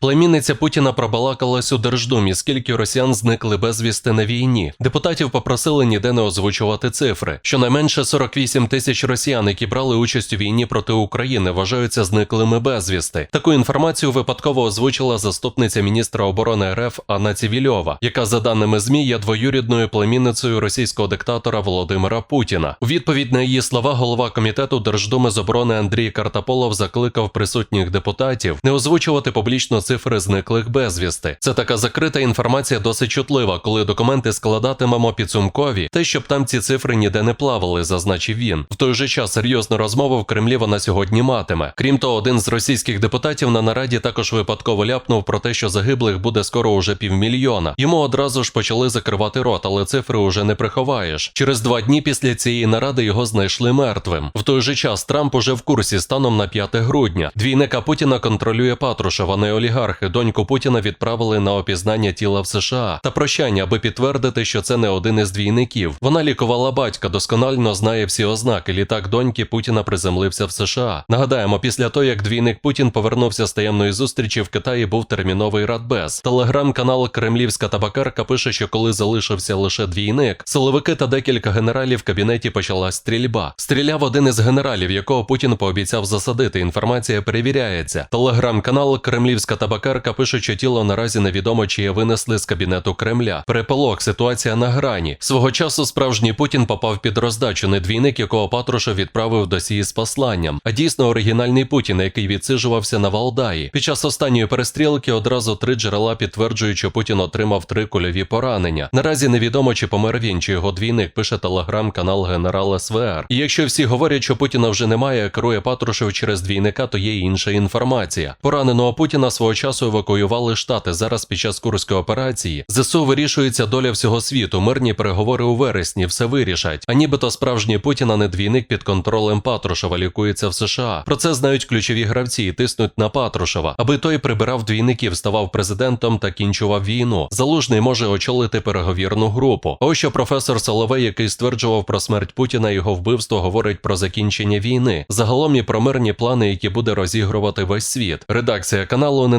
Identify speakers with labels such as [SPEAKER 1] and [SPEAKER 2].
[SPEAKER 1] Племінниця Путіна пробалакалась у Держдумі, скільки росіян зникли безвісти на війні. Депутатів попросили ніде не озвучувати цифри. Щонайменше 48 тисяч росіян, які брали участь у війні проти України, вважаються зниклими безвісти. Таку інформацію випадково озвучила заступниця міністра оборони РФ Анна Цівільова, яка, за даними ЗМІ, є двоюрідною племінницею російського диктатора Володимира Путіна. У відповідь на її слова голова комітету Держдуми з оборони Андрій Картаполов закликав присутніх депутатів не озвучувати публічно цифри зниклих безвісти. Це така закрита інформація досить чутлива, коли документи складатимемо підсумкові, те, щоб там ці цифри ніде не плавали, зазначив він. В той же час серйозну розмову в Кремлі вона сьогодні матиме. Крім того, один з російських депутатів на нараді також випадково ляпнув про те, що загиблих буде скоро уже півмільйона. Йому одразу ж почали закривати рот, але цифри уже не приховаєш. Через два дні після цієї наради його знайшли мертвим. В той же час Трамп уже в курсі станом на 5 грудня. Двійника Путіна контролює Патрушева, не олігархи. Доньку Путіна відправили на опізнання тіла в США та прощання, аби підтвердити, що це не один із двійників. Вона лікувала батька, досконально знає всі ознаки. Літак доньки Путіна приземлився в США. Нагадаємо, після того як двійник Путін повернувся з таємної зустрічі в Китаї, був терміновий радбез. Телеграм-канал Кремлівська табакерка пише, що коли залишився лише двійник, силовики та декілька генералів в кабінеті почалась стрільба. Стріляв один із генералів, якого Путін пообіцяв засадити. Інформація перевіряється. Телеграм-канал Кремлівська табакерка пише, що тіло наразі невідомо, чи є винесли з кабінету Кремля. Переполох, ситуація на грані. Свого часу справжній Путін попав під роздачу. Не двійник, якого Патрушев відправив до сії з посланням, а дійсно оригінальний Путін, який відсиджувався на Валдаї. Під час останньої перестрілки одразу три джерела підтверджують, що Путін отримав три кульові поранення. Наразі невідомо, чи помер він, чи його двійник пише телеграм-канал генерал СВР. І якщо всі говорять, що Путіна вже немає, керує Патрушев через двійника, то є інша інформація. Пораненого Путіна свого часу евакуювали штати. Зараз під час курської операції ЗСУ вирішується доля всього світу. Мирні переговори у вересні все вирішать. А нібито справжній Путін, а не двійник під контролем Патрушева лікується в США. Про це знають ключові гравці і тиснуть на Патрушева, аби той прибирав двійників, ставав президентом та кінчував війну. Залужний може очолити переговірну групу. Ось що професор Соловей, який стверджував про смерть Путіна, його вбивство, говорить про закінчення війни. Загалом і про мирні плани, які буде розігрувати весь світ. Редакція каналу не